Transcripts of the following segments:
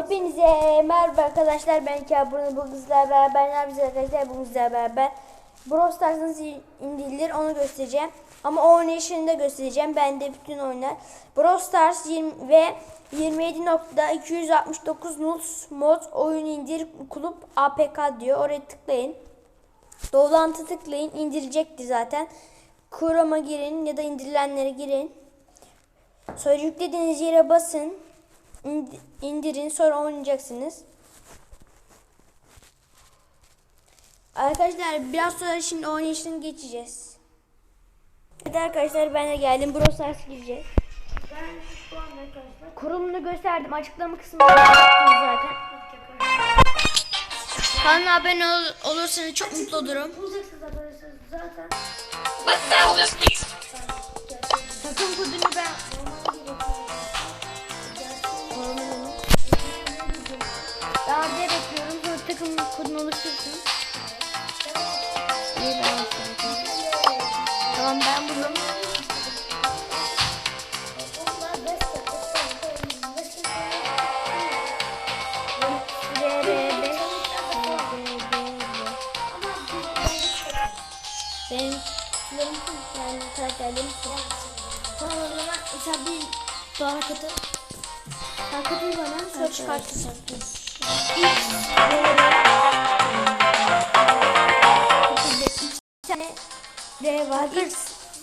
Hepinize merhaba arkadaşlar ben Kabur bu kızlar beraber ne yapacağız arkadaşlar? Bu kızlar beraber Brawl Stars nasıl indirilir onu göstereceğim. Ama oynayışını da göstereceğim ben de bütün oyunlar. Brawl Stars 20 ve 27.269 nuls mod oyun indir kulüp APK diyor oraya tıklayın. Dolantı tıklayın indirecektir zaten. Chrome'a girin ya da indirilenlere girin. Sonra yüklediğiniz yere basın indirin sonra oynayacaksınız. Arkadaşlar biraz sonra şimdi oynayışını geçeceğiz. Evet arkadaşlar ben de geldim. Brawl Stars gireceğiz. Ben şu arkadaşlar Kurumunu gösterdim. Açıklama kısmında zaten. Kanala abone ol- olursanız çok mutlu olurum. bulacaksınız arkadaşlar zaten. Tamam ben buldum. Onlar beş dakika, beş RR5 Benim benim yani karakterlerim Tamam o zaman mesela bir doğa katı. Takıtı bana Sonra çıkartırsın. R var. X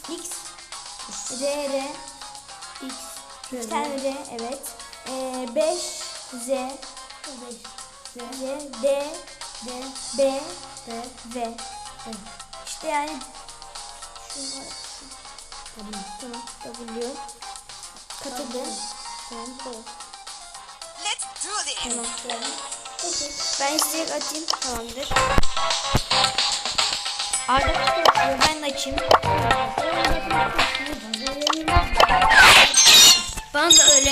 X R R X tane R evet. Ee, 5 Z Z D D B B V İşte yani şu var. Tamam tamam W katıldı. Tamam tamam. Let's do this. Tamam tamam. Peki. Ben istek atayım. Tamamdır. Tutuyor. Ben de açayım. Bana da öyle.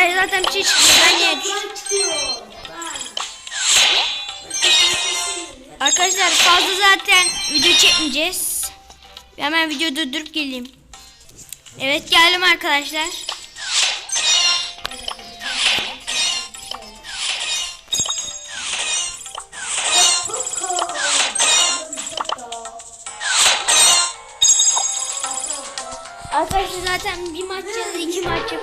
Bana zaten bir şey. Ben niye Arkadaşlar fazla zaten video çekmeyeceğiz. Hemen video durdurup geleyim. Evet geldim arkadaşlar. Arkadaşlar zaten bir maç ya iki maç yap.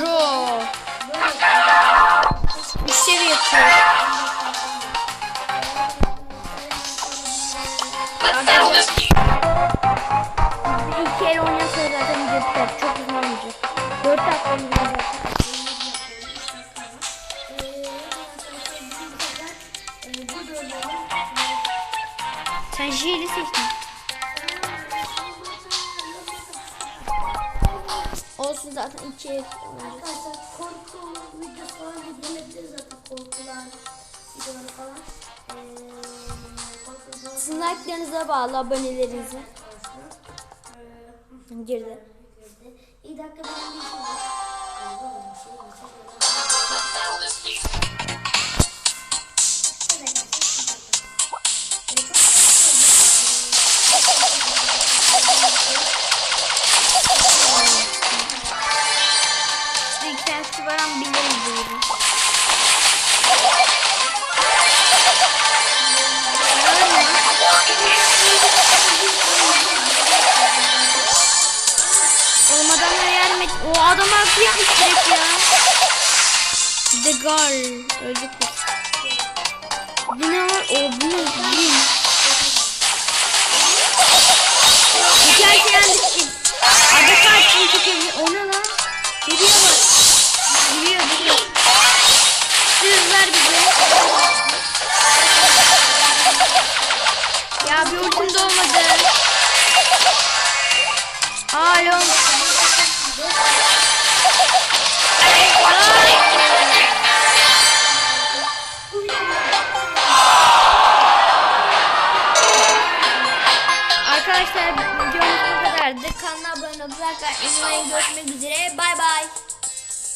Bro. Bir seviye yapıyor. Bir kere oynasa zaten biter. Çok uzun olmayacak. Dört dakika oynayacak. Sen J'li seçtin. Olsun zaten iki el oynayacak. Korku videosu falan zaten korkular videoları falan. Sizin like'larınıza bağlı abonelerinize. Eee, Girdi. İyi dakika benim bir bunu. Oğlum adamlara yardım et O adam haklı yapmış ya. The Girl. Öldük biz. Ne var? O bu ne? Bin. İçerisi yendik biz. Adı kaç Alo. Arkadaşlar videomuz bu kadardı. Kanala abone atmayı unutmayın. Görüşmek üzere. Bay bay.